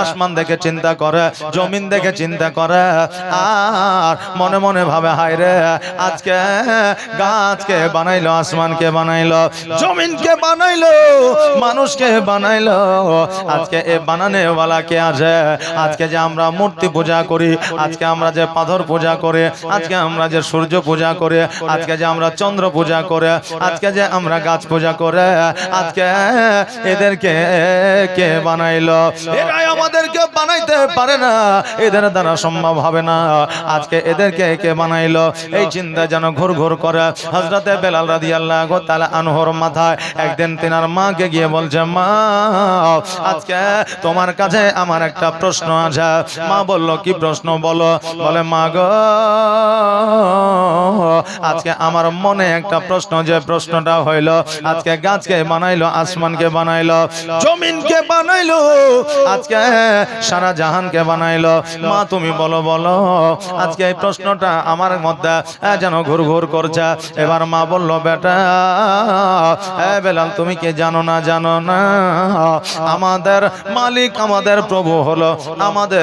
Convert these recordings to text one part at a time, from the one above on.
আসমান দেখে চিন্তা করে, জমিন দেখে চিন্তা করে, আর মনে মনে ভাবে, হায় রে, আজকে গাছকে বানাইলো, আসমানকে বানাইলো, জমিনকে বানাইলো, মানুষকে বানাইলো, আজকে এ বানানেওয়ালা কে আছে আজকে যে আমরা মূর্তি পূজা করি, আজকে আমরা যে পাথর পূজা করে, আজকে আমরা যে সূর্য পূজা করে, আজকে যে আমরা চন্দ্র পূজা করে, আজকে যে আমরা গাছ পূজা করে, আজকে এদেরকে কে বানাইলো? এরাই আমাদেরকে বানাইতে পারে না, এদের দ্বারা সম্ভব হবে না। আজকে এদেরকে কে বানাইলো? এই চিন্তা যেন ঘুর ঘুর করে। হজরতে বেলাল রাদি আল্লাহ তালা আনহর মাথায় একদিন তিনার মাকে গিয়ে বলছে, মা, আজকে তোমার কাছে আমার একটা প্রশ্ন আছে। মা বলল কি প্রশ্ন বলো? বলে? মা গো আজকে আমার মনে একটা প্রশ্ন যে প্রশ্নটা হইল আজকে গাছকে বানাইলো আসমানকে বানাইলো জমিনকে বানাইলো আজকে সারা জাহানকে বানাইলো। মা তুমি বলো বলো আজকে এই প্রশ্নটা আমার মধ্যে যেন ঘুর ঘুর করছে। এবার মা বলল বেটা হ্যাঁ বেলাল তুমি কি জানো না জানো না? আমাদের মালিক আমাদের প্রভু হলো। আমাদের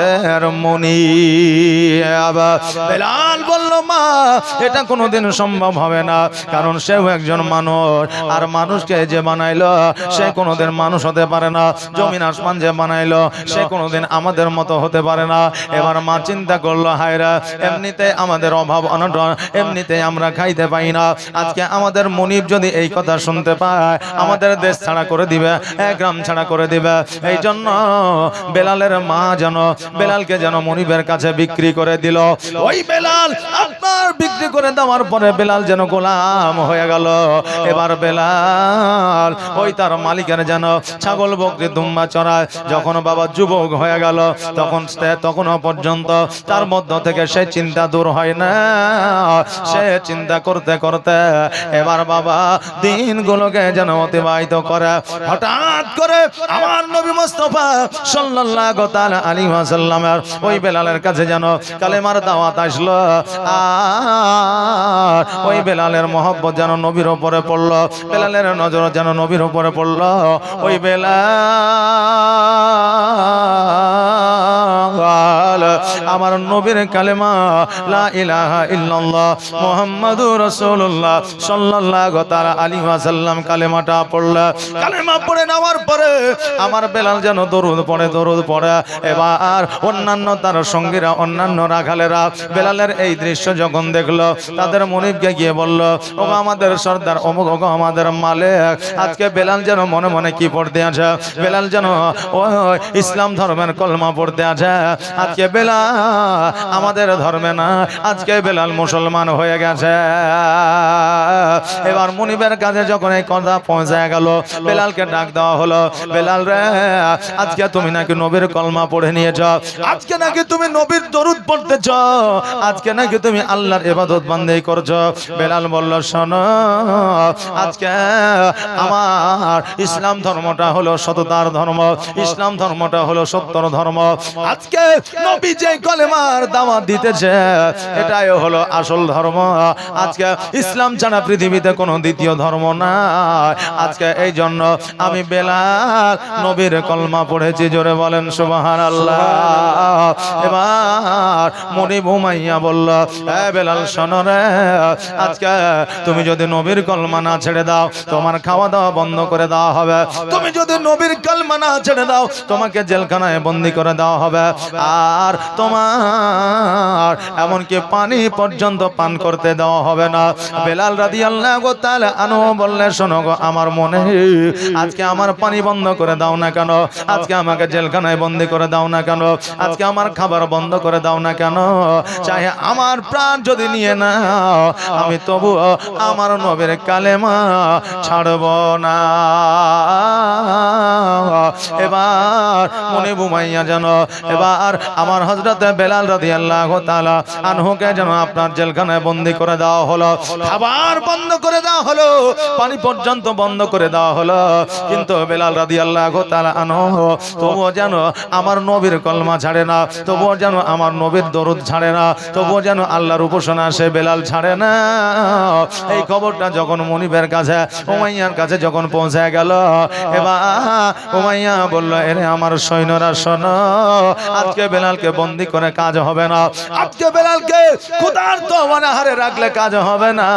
মনি। আবার বেলাল বলল, মা, এটা কোনোদিন সম্ভব হবে না, কারণ সেও একজন মানুষ। আর মানুষকে যে বানাইলো, সে কোনোদিন মানুষ হতে পারে না। জমিন আসমান যে বানাইলো, সে কোনোদিন আমাদের মতো হতে পারে না। এবার মা চিন্তা করল হায়রা এমনিতে আমাদের অভাব অনটন, এমনিতে আমরা খাইতে পাই না। আজকে আমাদের মনিব যদি এই কথা শুনতে পায়, আমাদের দেশ ছাড়া করে দিবে, এক গ্রাম ছাড়া করে দিবে। এই জন্য বেলালের মা যেন বেলালকে যেন মনিবের কাছে বিক্রি করে দিল। ওই বেলাল, আপনার বিক্রি করে দেওয়ার পরে বেলাল যেন গোলাম হয়ে গেল। এবার বেলাল, ওই তার মালিকের যেন ছাগল বকরি দুম্বা চড়ায় যখন বাবা যুবক হয়ে গেল, তখন তখনও পর্যন্ত তার মধ্য থেকে সে চিন্তা দূর হয় না। সে চিন্তা করতে করতে এবার বাবা দিনগুলোকে যেন অতিবাহিত করে। হঠাৎ করে আমার নবী মোস্তফা সাল্লাল্লাহু তাআলা আলাইহি ওয়াসাল্লামের ওই বেলালের কাছে যেন কালেমার দাওয়াত আসলো। ওই বেলালের মহব্বত যেন নবীর ওপরে পড়ল, বেলালের নজর যেন নবীর ওপরে পড়ল। ওই বেলাল আমার নবীর কালেমা, লা ইলাহা ইল্লাল্লাহ মুহাম্মাদুর রাসূলুল্লাহ সাল্লাল্লাহু তাআলা আলাইহি ওয়াসাল্লাম কালেমাটা পড়লা, কালেমা পড়ে নেওয়ার পরে আমার বেলাল যেন দরুদ পড়ে দরুদ পড়ে। এবার অন্যান্য তার সঙ্গীরা, অন্যান্য রাখালেরা বেলালের এই দৃশ্য যখন দেখল, তাদের মনিবকে গিয়ে বলল ও আমাদের সর্দার, অমুক ও আমাদের মালিক, আজকে বেলাল যেন মনে মনে কি পড়তে আছে? বেলাল যেন ও ইসলাম ধর্মের কলমা পড়তে আছে। আজকে আমাদের ধর্মে না, আজকে বেলাল মুসলমান হয়ে গেছে। এবার মুনিবের কাছে যখন এই কথা পৌঁছায় গেল, বেলালকে ডাক দেওয়া হলো, বেলাল রে, আজকে তুমি নাকি নবীর কলমা পড়ে নিয়েছ? আজকে নাকি তুমি নবীর দরুদ পড়তেছ আজকে নাকি তুমি আল্লাহর এবাদত বান্দেই করছ? বেলাল বলল, শোনো, আজকে আমার ইসলাম ধর্মটা হলো সততার ধর্ম, ইসলাম ধর্মটা হলো সত্যর ধর্ম। আজকে নবী যে কলেমার দাওয়াত দিতেছে। এটাই হলো আসল ধর্ম। আজকে ইসলাম ছাড়া পৃথিবীতে কোনো দ্বিতীয় ধর্ম না আজকে এই জন্য আমি বেলাল নবীর কলমা পড়েছি, জোরে বলেন সুবাহান আল্লাহ এবার মনি বুমাইয়া বলল, এ বেলাল, শোনো রে, আজকে তুমি যদি নবীর কলমা না ছেড়ে দাও, তোমার খাওয়া দাওয়া বন্ধ করে দেওয়া হবে। তুমি যদি নবীর কলমা না ছেড়ে দাও, তোমাকে জেলখানায় বন্দি করে দেওয়া হবে। আর তোমার। এমনকি পানি পর্যন্ত পান করতে দেওয়া হবে না। বেলাল রাদি আল্লাহ গো তাহলে আনো বললে, শোনো গো, আমার মনে আজকে আমার পানি বন্ধ করে দাও না কেন? আজকে আমাকে জেলখানায় বন্দি করে দাও না কেন? আজকে আমার খাবার বন্ধ করে দাও না কেন? চাহে আমার প্রাণ যদি নিয়ে নাও, আমি তবু আমার নবীর কালেমা ছাড়ব না। এবার মনে বুমাইয়া যেন, এবার আমার হজরতে বেলাল রাদি আল্লাহ তালা আনহুকে যেন আপনার জেলখানায় বন্দি করে দেওয়া হলো। খাবার বন্ধ করে দেওয়া হলো, পানি পর্যন্ত বন্ধ করে দেওয়া হলো। কিন্তু বেলাল রাদি আল্লাহ তালা আনহু, তবুও যেন আমার নবীর কলমা ছাড়ে না, তবুও যেন আমার নবীর দরুদ ছাড়ে না, তবুও যেন আল্লাহর উপাসনা সে বেলাল ছাড়ে না। এই খবরটা যখন মনিবের কাছে ওমাইয়ার কাছে যখন পৌঁছে গেল, এবার ওমাইয়া বলল, এরে আমার সৈন্যরা, শোনো, আজকে বেলালকে বন্দি করে কাজ হবে না। আজকে বেলালকে ক্ষুধার্ত অনাহারে রাখলে কাজ হবে না।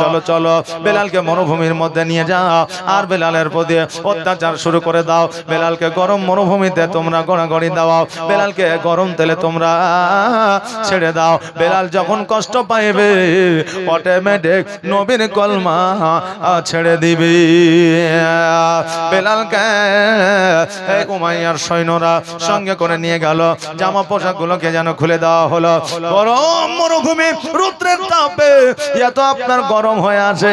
চলো চলো, বেলালকে মরুভূমির মধ্যে নিয়ে যাও। আর বেলালের প্রতি অত্যাচার শুরু করে দাও। বেলালকে গরম মরুভূমিতে তোমরা গড়াগড়ি দাও। বেলালকে গরম তেলে তোমরা ছেড়ে দাও। বেলাল যখন কষ্ট পাইবে অটোমেটিক নবীন কলমা ছেড়ে দিবি। বেলালকে উমাইয়ার সৈন্যরা সঙ্গে করে নিয়ে গেল। জামা পোশাকগুলোকে যেন খুলে দেওয়া হলো। গরম মরুভূমি, রুদ্রের তাপে। এত আপনার গরম হয়ে আছে।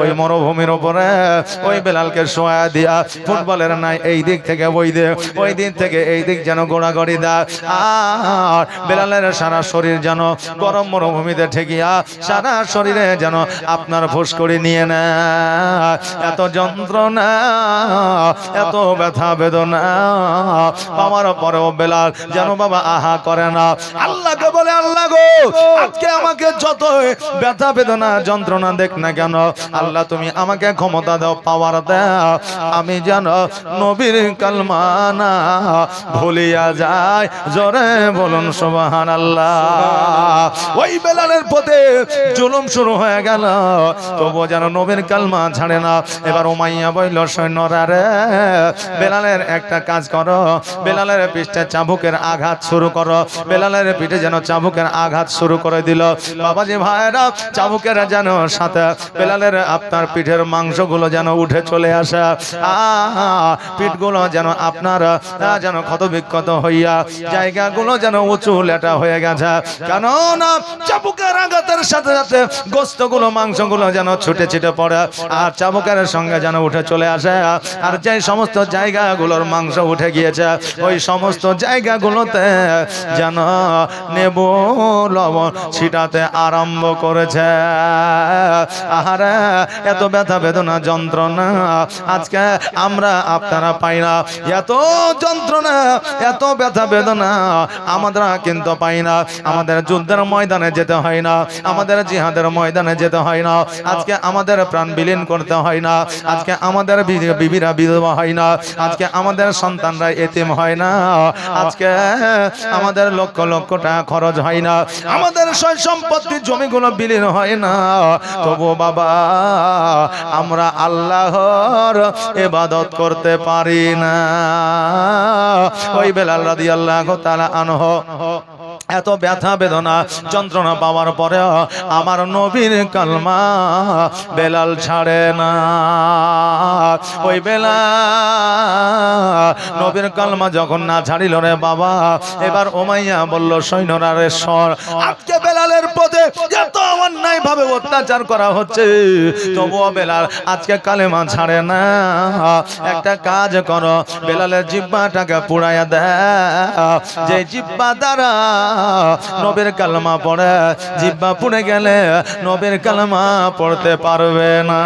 ওই মরুভূমির ওই বেলালকে শোয়া দিয়া ফুটবলের নাই, এই দিক থেকে ওই ওই দিক থেকে এই দিক যেন গোড়াগড়ি আর বেলালের সারা শরীর যেন গরম মরুভূমিতে ঠেকিয়া সারা শরীরে যেন আপনার ফুসকরি নিয়ে নেয়। এত যন্ত্রণা, এত ব্যথা বেদনা আমার পরেও বেলাল যেন বাবা আহা করে না। আল্লাহকে বলে, আল্লাহ গো, আজকে আমাকে যত ব্যথা বেদনা, যন্ত্রণা দেখ না কেন। আল্লাহ, তুমি আমাকে ক্ষমতা দাও পাওয়ার দাও। আমি যেন নবীর কালমানা ভুলিয়া যায় জোরে বলুন সুবহান আল্লাহ ওই বেলালের পথে জুলুম শুরু হয়ে গেল। তবুও যেন নবীর কালমা ছাড়ে না। এবার ওমাইয়া বইল সৈন্যরা রে বেলালের একটা কাজ করো। বেলালের পিঠে চাবুকের আঘাত শুরু করো। বেলালের পিঠে যেন চাবুকের আঘাত শুরু করে দিল। বাবাজি ভাইরা, চাবুকের যেন সাথে বেলালের আপনার পিঠের মাংসগুলো যেন উঠে চলে আসে। পিঠগুলো যেন আপনার যেন ক্ষত বিক্ষত হইয়া জায়গাগুলো যেন উঁচু লেটা হয়ে গেছে। কেন না চাবুকের আঘাতের সাথে সাথে গোস্তগুলো, মাংসগুলো যেন ছুটে ছিটে পড়ে। আর চাবুকের সঙ্গে যেন উঠে চলে আসে। আর যে সমস্ত জায়গাগুলোর মাংস উঠে গিয়েছে ওই সমস্ত জায়গাগুলোতে যেন নেব লবণ ছিটাতে আরম্ভ করেছে আহারে এত ব্যথা বেদনা যন্ত্রণা আজকে আমরা আপনারা পাই না এত যন্ত্রণা এত ব্যথা বেদনা আমরা কিন্তু পাই না আমাদের যুদ্ধের ময়দানে যেতে হয় না আমাদের জিহাদের ময়দানে যেতে হয় না আজকে আমাদের প্রাণ বিলীন করতে হয় না আজকে আমাদের বিবিরা বিধবা হয় না আজকে আমাদের সন্তানরা এতিম হয় না। আজকে আমাদের লক্ষ লক্ষ টাকা খরচ হয় না। আমাদের সয় সম্পত্তি জমিগুলো বিলীন হয় না। তবু বাবা, আমরা আল্লাহর এবাদত করতে পারি না। ওই বেলাল রাদি আল্লাহ তালা আনহ। এত ব্যথা বেদনা, যন্ত্রণা পাওয়ার পরেও আমার নবীর কালমা বেলাল ছাড়ে না। ওই বেলা নবীর কালমা যখন না ছাড়িল রে বাবা, এবার ওমাইয়া বলল, সৈন্যরা রে সর, আজকে বেলালের পথে এত অন্যায় ভাবে অত্যাচার করা হচ্ছে। তবুও বেলাল, আজকে কালেমা ছাড়ে না। একটা কাজ করো, বেলালের জিব্বাটাকে পুড়াইয়া দেয় যে জিব্বা দ্বারা নবীর কালমা পড়ে, জিব্বা পুড়ে গেলে নবের কালমা পড়তে পারবে না।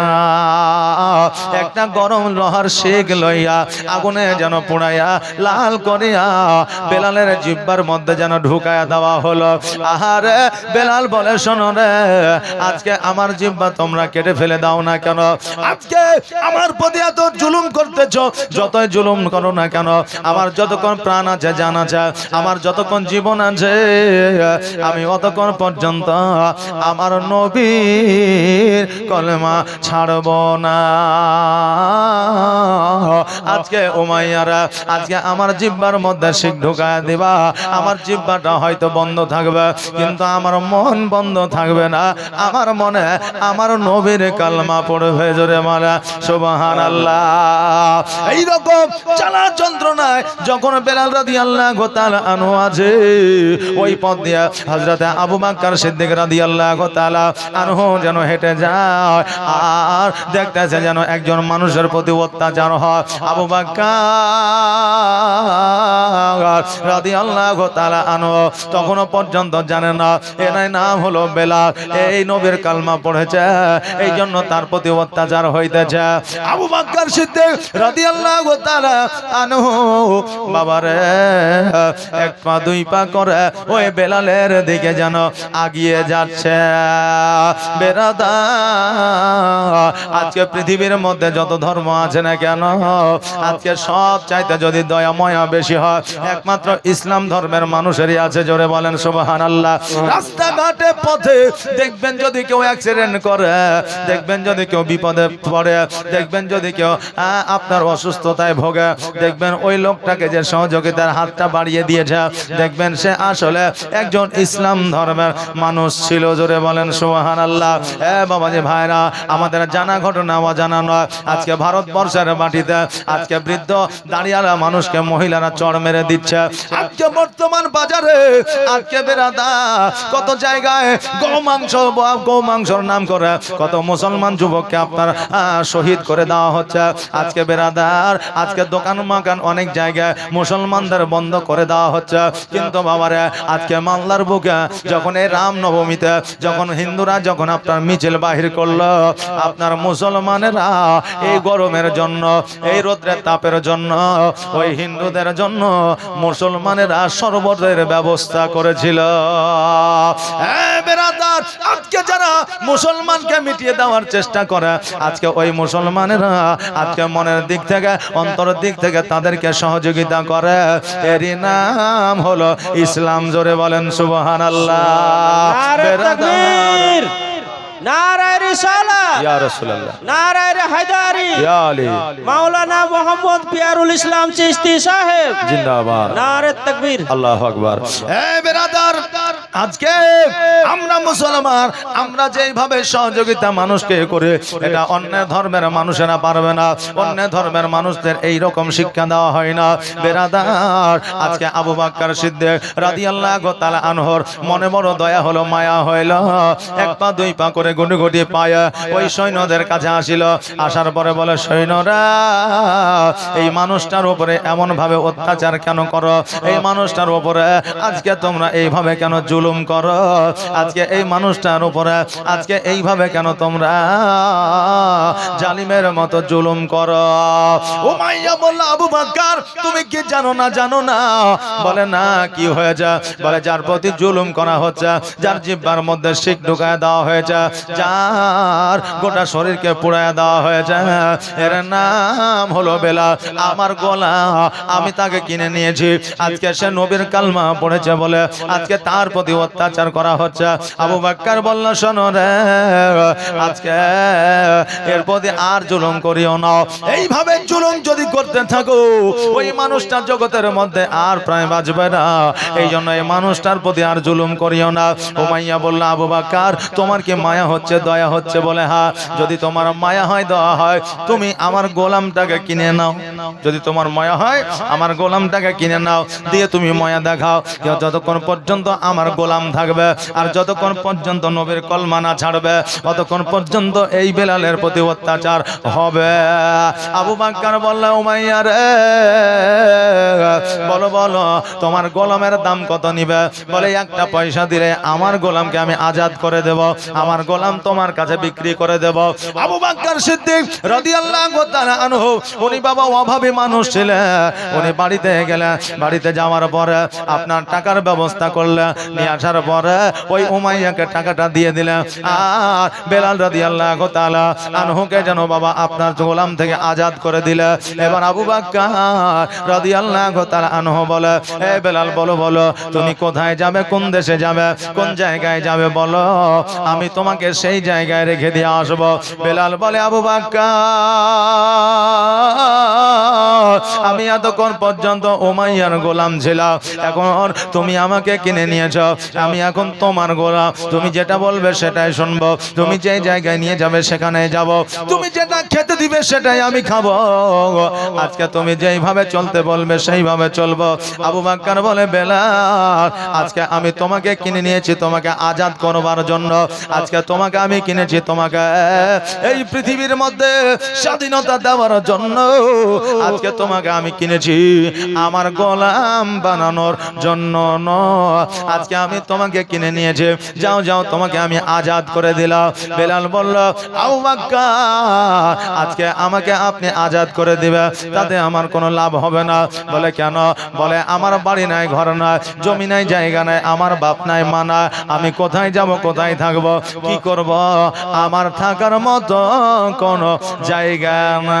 একটা গরম লোহার শেখ লইয়া আগুনে যেন পুড়াইয়া, লাল করিয়া বেলালের জিব্বার মধ্যে যেন ঢুকায়া দেওয়া হলো। আহারে, বেলাল বলে, শোনো রে, আজকে আমার জিব্বা তোমরা কেটে ফেলে দাও না কেন? আজকে আমার প্রতি এত জুলুম করতেছ, যতই জুলুম করো না কেন? আমার যতক্ষণ প্রাণ আছে, জান আছে, আমার যতক্ষণ জীবন আছে আমি অতক্ষণ পর্যন্ত আমার নবীর কলমা ছাড়ব না। আজকে ওমাইয়ারা আজকে আমার জিব্বার মধ্যে শিখ ঢুকায় দিবা। আমার জিব্বাটা হয়তো বন্ধ থাকবে, কিন্তু আমার মন বন্ধ থাকবে না। আমার মনে আমার নবীর কালমা পড়বে জোরে মারা সুবহান আল্লাহ এইরকম চালা যন্ত্রণায় যখন বেলাল রাদি আল্লাহ গোতাল আনো আছে ওই পথ দিয়ে হজরতে আবু বাক্কার সিদ্দিক রাদিয়াল্লাহু তাআলা আনহু যেন হেঁটে যায় আর দেখতেছে যেন একজন মানুষের প্রতি অত্যাচার হয়। আবু বাক্কার রাদিয়াল্লাহু তাআলা আনহু তখনও পর্যন্ত জানে না, এনার নাম হলো বেলাল। এই নবীর কালমা পড়েছে এই জন্য তার প্রতি অত্যাচার হইতেছে। আবু বাক্কার সিদ্দিক রাদিয়াল্লাহু তাআলা আনহু, বাবারে, এক পা দুই পা করে ওই বেলালের দিকে যেন আগিয়ে যাচ্ছে। আজকে পৃথিবীর মধ্যে যত ধর্ম আছে না কেন, আজকে সব চাইতে যদি দয়া ময়া বেশি হয়, একমাত্র ইসলাম ধর্মের মানুষেরই আছে, জোরে বলেন সুবহান আল্লাহ রাস্তাঘাটে পথে দেখবেন যদি কেউ অ্যাক্সিডেন্ট করে, দেখবেন যদি কেউ বিপদে পড়ে, দেখবেন যদি কেউ আপনার অসুস্থতায় ভোগে, দেখবেন ওই লোকটাকে যে সহযোগিতার হাতটা বাড়িয়ে দিয়েছে, দেখবেন সে আসলে একজন ইসলাম ধর্মের মানুষ ছিল, জোরে বলেন সুবহান আল্লাহ এ বাবাজি ভাইরা, আমাদের জানা ঘটনা অজানা নয়। আজকে ভারতবর্ষের মাটিতে আজকে বৃদ্ধ দাঁড়িয়ালা মানুষকে মহিলারা চড় মেরে দিচ্ছে। আজকে বর্তমান বাজারে আজকে বেরাদা কত জায়গায় গৌমাংস, গৌমাংসর নাম করে কত মুসলমান যুবককে আপনার শহীদ করে দেওয়া হচ্ছে। আজকে বেরাদার আজকে দোকান মাকান অনেক জায়গায় মুসলমানদের বন্ধ করে দেওয়া হচ্ছে। কিন্তু বাবারে আজকে মামলার বুকে যখন এই রাম নবমীতে যখন হিন্দুরা যখন আপনার মিছিল বাহির করল, আপনার মুসলমানেরা এই গরমের জন্য, এই রোদ্রের তাপের জন্য, ওই হিন্দুদের জন্য মুসলমানেরা শরবতের ব্যবস্থা করেছিল। আজকে যারা মুসলমানকে মিটিয়ে দেওয়ার চেষ্টা করে আজকে ওই মুসলমানেরা আজকে মনের দিক থেকে অন্তরের দিক থেকে তাদেরকে সহযোগিতা করে। এরই নাম হলো ইসলাম জোরে বলেন সুবহান আল্লাহ ইয়া রাসূলুল্লাহ। নারায় হায়দারি। ইয়া আলী। মাওলানা মোহাম্মদ পিয়ারুল ইসলাম চিশতি সাহেব। জিন্দাবাদ। নারে তাকবীর। আল্লাহ আকবার। এ বেরাদার আজকে আমরা মুসলমান আমরা যেইভাবে সহযোগিতা মানুষকে করে এটা অন্য ধর্মের মানুষেরা পারবে না অন্য ধর্মের মানুষদের এই রকম শিক্ষা দেওয়া হয় না। বেরাদার আজকে আবু বাক্কার সিদ্দিক রাদিয়াল্লাহু তাআলা আনহর মনে বড় দয়া হলো মায়া হইল। এক পা দুই পা করে গুটি গুটি পায়া ওই সৈন্যদের কাছে আসিল। আসার পরে বলে, সৈন্যরা, এই মানুষটার উপরে এমন ভাবে অত্যাচার কেন করো? এই মানুষটার উপরে আজকে তোমরা এইভাবে কেন জুলুম করো? আজকে এই মানুষটার উপরে আজকে এইভাবে কেন তোমরা জালিমের মতো জুলুম করো? মাইয়া বলল, আবু বাক্কার, তুমি কি জানো না জানো না? বলে, না, কি হয়েছে? বলে, যার প্রতি জুলুম করা হচ্ছে, যার জিব্বার মধ্যে শিখ ঢুকায় দেওয়া হয়েছে যার গোটা শরীরকে পুড়ায় দেওয়া হয়েছে। এর নাম হলো বেলা। আমার গলা, আমি তাকে কিনে নিয়েছি। আজকে সে নবীর কালমা পড়েছে বলে আজকে তার প্রতি অত্যাচার করা হচ্ছে। আবু বাক্কার বলল, শোনো রে, আজকে এর প্রতি আর জুলুম করিও না। এইভাবে জুলুম যদি করতে থাকো, ওই মানুষটা জগতের মধ্যে আর প্রায় বাঁচবে না। এই জন্য এই মানুষটার প্রতি আর জুলুম করিও না। উমাইয়া বলল, আবু বাক্কার, তোমার কি মায়া হচ্ছে, দয়া হচ্ছে বলে হ্যাঁ যদি তোমার মায়া হয়, দয়া হয়। তুমি আমার গোলামটাকে কিনে নাও। যদি তোমার মায়া হয়, আমার গোলামটাকে কিনে নাও। দিয়ে তুমি মায়া দেখাও যতক্ষণ পর্যন্ত আমার গোলাম থাকবে আর যতক্ষণ পর্যন্ত নবীর কলমা না ছাড়বে, ততক্ষণ পর্যন্ত এই বেলালের প্রতি অত্যাচার হবে। আবু বাক্কার বলল, উমাইয়া রে, বলো বলো, তোমার গোলামের দাম কত নিবে? বলে, একটা পয়সা দিলে আমার গোলামকে আমি আজাদ করে দেব। আমার গোলাম তোমার কাছে বিক্রি করে দেব। আবু বাক্কার সিদ্দিক রাদিয়াল্লাহু তাআলা আনহু, উনি বাবা অভাবী মানুষ ছিলেন। উনি বাড়িতে গেলেন। বাড়িতে যাওয়ার পরে আপনার টাকার ব্যবস্থা করলেন। নিয়ে আসার পরে ওই উমাইয়াকে টাকাটা দিয়ে দিলেন। আর বেলাল রাদিয়াল্লাহু তাআলা আনহুকে যেন বাবা আপনার গোলাম থেকে আজাদ করে দিলে। এবার আবু বাক্কার রাদিয়াল্লাহু তাআলা আনহু বলে, এ বেলাল, বলো বলো, তুমি কোথায় যাবে? কোন দেশে যাবে? কোন জায়গায় যাবে? বলো, আমি তোমাকে তোমাকে সেই জায়গায় রেখে দিয়ে আসব। বেলাল বলে, আবু বাক্কা, আমি এতক্ষণ পর্যন্ত ওমাইয়ার গোলাম ছিলাম। এখন তুমি আমাকে কিনে নিয়েছ। আমি এখন তোমার গোলাম। তুমি যেটা বলবে সেটাই শুনব। তুমি যে জায়গায় নিয়ে যাবে সেখানে যাব। তুমি যেটা খেতে দিবে সেটাই আমি খাব। আজকে তুমি যেইভাবে চলতে বলবে সেইভাবে চলবো। আবু বাক্কার বলে, বেলাল, আজকে আমি তোমাকে কিনে নিয়েছি। তোমাকে আজাদ করবার জন্য। আজকে তোমাকে আমি কিনেছি তোমাকে। এই পৃথিবীর মধ্যে স্বাধীনতা দেওয়ার জন্য আজকে তোমাকে আমি কিনেছি। আমার গোলাম বানানোর জন্য নয়। আজকে আমি তোমাকে কিনে নিয়েছি। যাও যাও, তোমাকে আমি আজাদ করে দিলাম। বেলাল বলল আউ আজকে আমাকে আপনি আজাদ করে দিবে। তাতে আমার কোনো লাভ হবে না। বলে, কেন? বলে, আমার বাড়ি নাই, ঘর নাই, জমি নাই, জায়গা নাই, আমার বাপ নাই, মা নাই। আমি কোথায় যাব, কোথায় থাকব? কি করব? আমার থাকার মতো কোনো জায়গা না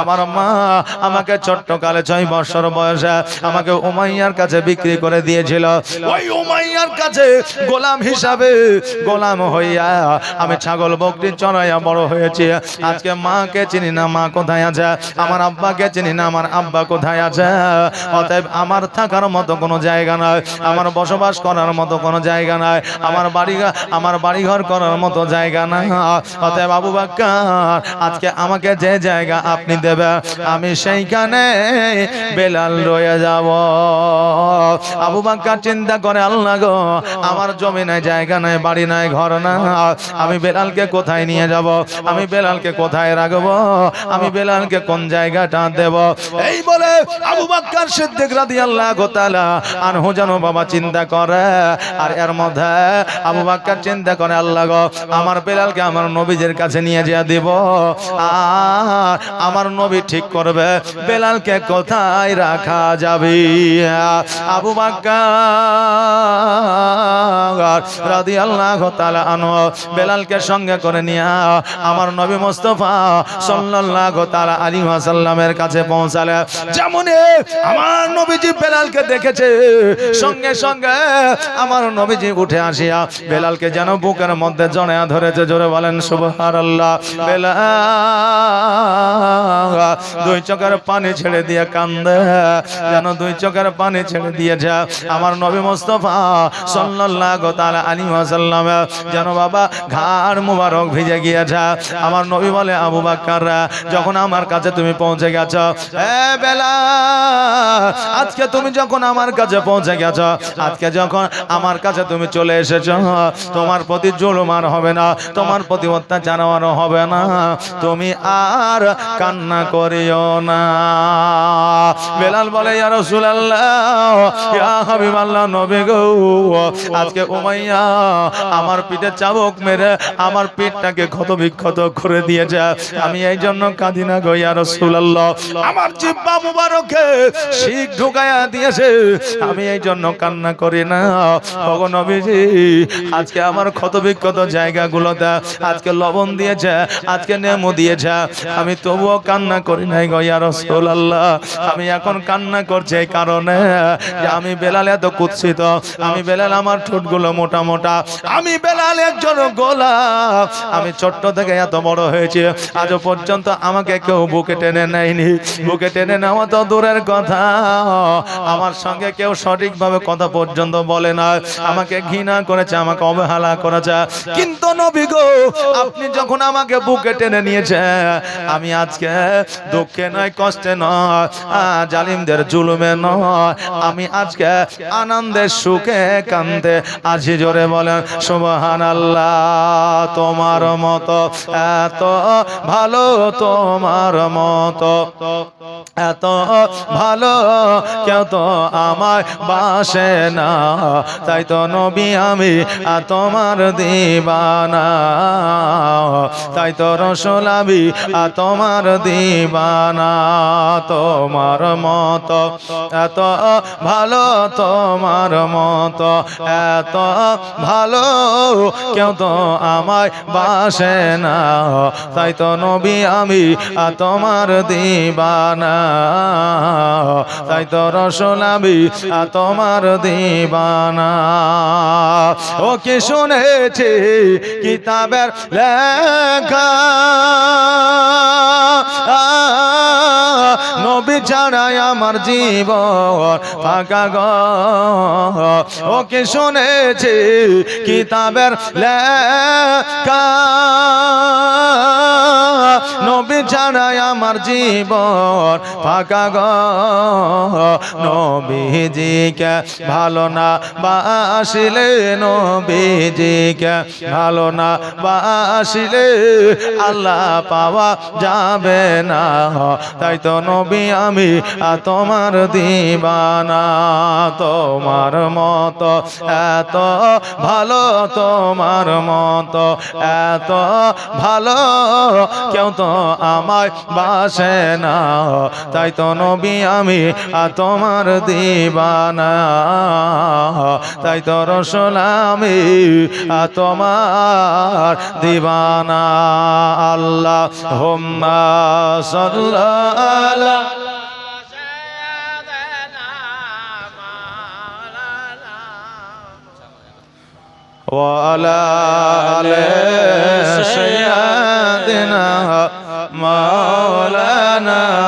আমার মা আমাকে ছোট্টকালে ছয় বছর বয়সে আমাকে উমাইয়ার কাছে বিক্রি করে দিয়েছিল। ওই উমাইয়ার কাছে গোলাম হিসাবে গোলাম হইয়া আমি ছাগল বকরি চড়াইয়া বড় হয়েছি। আজকে মাকে চিনি না, মা কোথায় আছে? আমার আব্বাকে চিনি না, আমার আব্বা কোথায় আছে? অতএব আমার থাকার মতো কোনো জায়গা নয় আমার বসবাস করার মতো কোনো জায়গা নাই। আমার বাড়ি আমার বাড়িঘর করার মতো জায়গা নাই। অতএব আবু বাক্কার, আজকে আমাকে যে জায়গা আপনি দেবে আমি সেইখানে বেলাল রয়ে যাব। আবু বাক্কার চিন্তা করে, আল্লাহ গো, আমার জমি নাই জায়গা নাই, বাড়ি নাই, ঘর না আমি বেলালকে কোথায় নিয়ে যাব? আমি বেলালকে কোথায় রাখব? আমি বেলালকে কোন জায়গাটা দেব? এই বলে আবু বাক্কার সিদ্দিক রাদিয়াল্লাহু তাআলা আনহু যেন বাবা চিন্তা করে, আর এর মধ্যে বাক্কার চিন্তা করে, আল্লাহ গো, আমার বেলালকে আমার নবীজের কাছে নিয়ে যা দেব। আর আমার নবী ঠিক করবে, বেলালকে কোথায় রাখা যাবে? আবু বাক্কার রাদিয়াল্লাহু তাআলা আনহু বেলালকে সঙ্গে করে নিয়ে আমার নবী মুস্তাফা সাল্লাল্লাহু তাআলা আলাইহি ওয়াসাল্লামের কাছে পৌঁছালে। যেমন আমার নবীজি বেলালকে দেখেছে, সঙ্গে সঙ্গে আমার নবীজি উঠে আসিয়া বেলালকে যেন বুকের মধ্যে জড়ায়া ধরেছে, জোরে বলেন, সুবহানাল্লাহ। বেলাল দুই চোখের পানি ছেড়ে দিয়ে কান্দে, যেন দুই চোখের পানি ছেড়ে দিয়েছে। আমার নবী মুস্তাফা সাল্লাল্লাহু তাআলা আলাইহি ওয়াসাল্লাম, যেন বাবা ঘাড় মুবারক ভিজে গিয়েছে। আমার নবী বলে, আবু বাক্কার, যখন আমার কাছে তুমি পৌঁছে গেছো, এ বেলা আজকে তুমি যখন আমার কাছে পৌঁছে গেছো, আজকে যখন আমার কাছে তুমি চলে এসেছ? তোমার প্রতি জুলুম আর হবে না, তোমার প্রতি অত্যাচার হবে না। তুমি আর কান্না করিও না। বেলাল বলে, ইয়া রাসূলুল্লাহ, ইয়া হাবিবাল্লাহ, নবী গো, আজকে উমাইয়া আমার পিঠে চাবুক মেরে আমার পিঠটাকে ক্ষত বিক্ষত করে দিয়েছে। আমি এই জন্য কাঁদি না গো, ইয়া রাসূলুল্লাহ। আমার জিব্বা মুবারকে শিখ ঢুকায়া দিয়েছে। আমি এই জন্য কান্না করি না। ওগো আজকে আমার ক্ষত বিক্ষত জায়গাগুলোতে আজকে লবণ দিয়েছে, আজকে নেমু দিয়েছে। আমি তবুও কান্না করি নাই গো ইয়া রাসূলুল্লাহ। আমি এখন কান্না করছি এই কারণে যে আমি বেলাল এত কুৎসিত। আমি বেলাল আমার ঠোঁটগুলো মোটা মোটা। আমি বেলাল একজন গোলাপ। আমি ছোট্ট থেকে এত বড় হয়েছে। আজও পর্যন্ত আমাকে কেউ বুকে টেনে নেয়নি। বুকে টেনে নেওয়া তো দূরের কথা। আমার সঙ্গে কেউ সঠিকভাবে কথা পর্যন্ত বলে না। আমাকে ঘৃণা করেছে, আমাকে অবহেলা করেছে। কিন্তু নবী গো, আপনি যখন আমাকে বুকে টেনে নিয়েছে আমি আজকে দুঃখে নয়, কষ্টে নয় জালিমদের জুলুমে নয়, আমি আজকে আনন্দের সুখে কান্দে আজি জোরে বলেন সুবহান আল্লাহ তোমার মতো, এত ভালো তোমার মতো, এত ভালো কেউ তো আমায় বাসে না। তাই তো নবী আমি আ তোমার দিবানা। তাই তো রসলাবি আ তোমার দিবানা। তোমার মত, এত ভালো তোমার মত, এত ভালো কেউ তো আমায় বাসে না। তাই তো নবী, আমি তোমার দিবানা। তাই তো রসুল, আমি তোমার দিবানা। ও কি শুনেছি, কিতাবের লেখা। নবী ছাড়াই আমার জীবন ফাঁকা গ। ওকে শুনেছি, কিতাবের নবী ছাড়াই আমার জীবন ফাঁকা গ। নবীজিকে ভালো না বাসিলে নবীজিকে ভালো না বাসিলে আল্লাহ পাওয়া যাবে না। তাই তো নবী আমি তোমার দিবানা, তোমার মতো, এত ভালো তোমার মতো, এত ভালো কেউ তো আমায় বাসে না। তাই তো নবী আমি তোমার দিবানা, তাই তো রসুল আমি আ তোমার দিবানা আল্লাহ হোম্মা সাল্লাল্লাহ وعلى آل سيدنا مولانا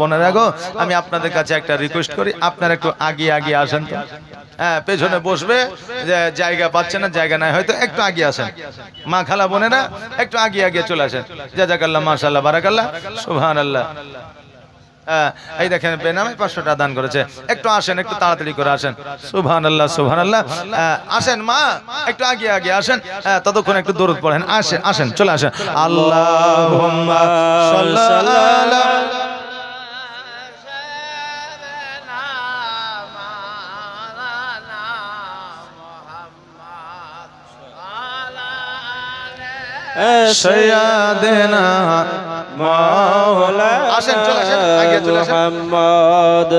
বোনেরা গো আমি আপনাদের কাছে একটা রিকোয়েস্ট করি আপনারা একটু আগিয়ে আগিয়ে আসেন তো। হ্যাঁ পেছনে বসবে জায়গা পাচ্ছে না জায়গা নাই হয়তো একটু আগিয়ে আসেন। মা খালা বোনেরা একটু আগিয়ে আগিয়ে চলে আসেন। জাজাকাল্লাহ মাশাল্লাহ বারাকাল্লাহ সুবহানাল্লাহ। হ্যাঁ, এই দেখেন বেনামে পাঁচশো টাকা দান করেছে। একটু আসেন একটু তাড়াতাড়ি করে আসেন। সুবহান আল্লাহ সুবহান আল্লাহ আসেন মা একটু আগে আগে আসেন। হ্যাঁ, ততক্ষণ একটু দূরত পড়েন। আসেন আসেন চলে আসেন। আল্লাহ সৈয়াদেনা মাওলা আসেন চলে আসেন আগে চলে আসেন। মোহাম্মদ